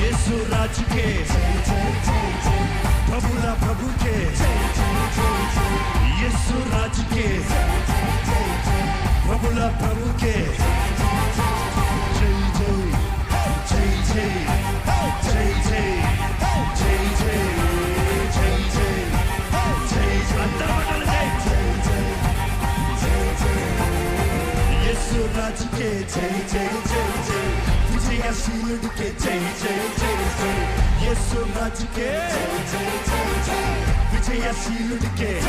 యేసు రాజుకే ప్రభుల ప్రభుకే యేసు రాజుకే ప్రభుల ప్రభుకే 사줄게. 제이 제이 제이 제이. 부지하심을 듣게. 제이 제이 제이 제이. 예수 맞을게. 제이 제이 제이 제이. 부지하심을 듣게.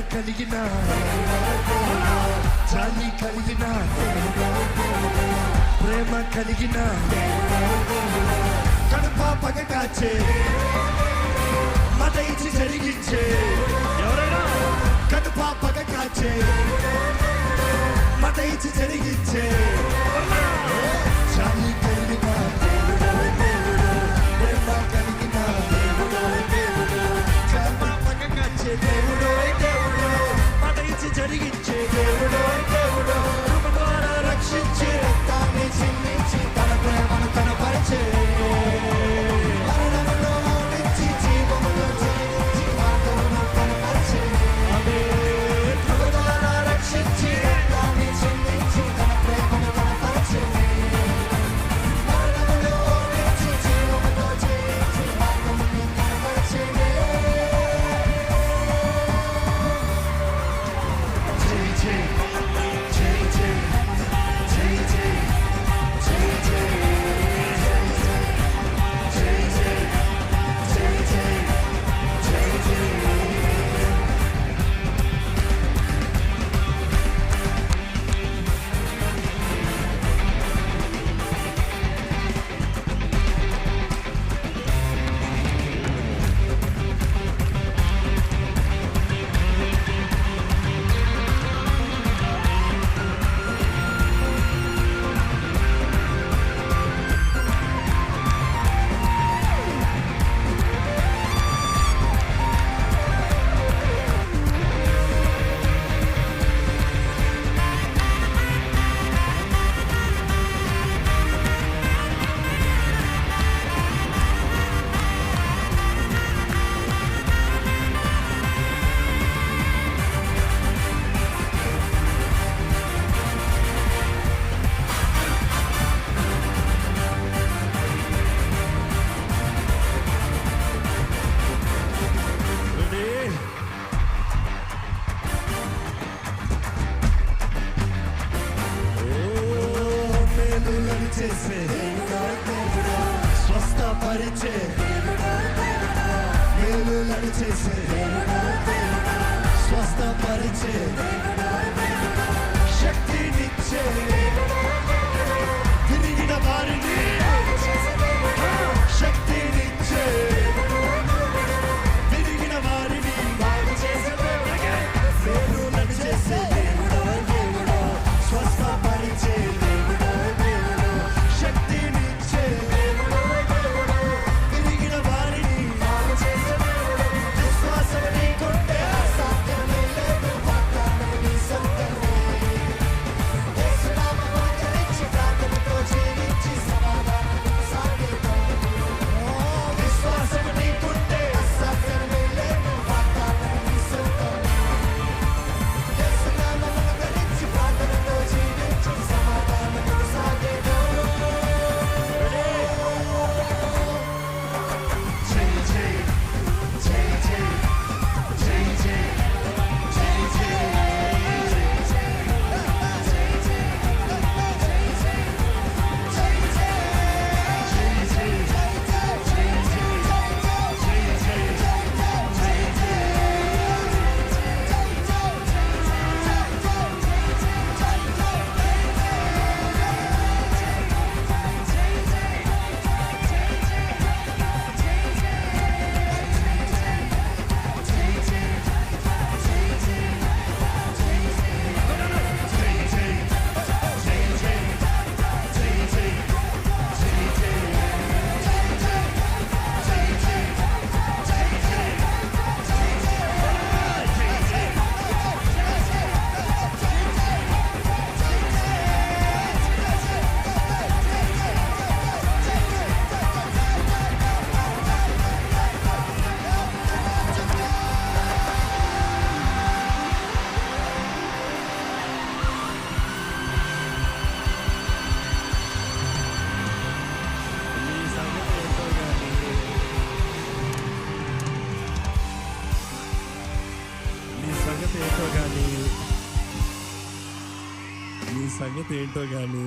కలిగిన. జాలి కలిగిన. ప్రేమ కలిగిన. కడప పగ కాచే. మత ఇచ్చి జరిగించే. ఎవరైనా? కడప పగ కాచే. మత ఇచ్చి జరిగించే. జాలి కలిగిన. ప్రేమ కలిగిన. కడప పగ కాచే. దేవుడు దేవుడు చేసే. స్వస్థపరిచే. మేలులను చేసే. స్వస్థపరిచే. సంగతి ఏంటో కానీ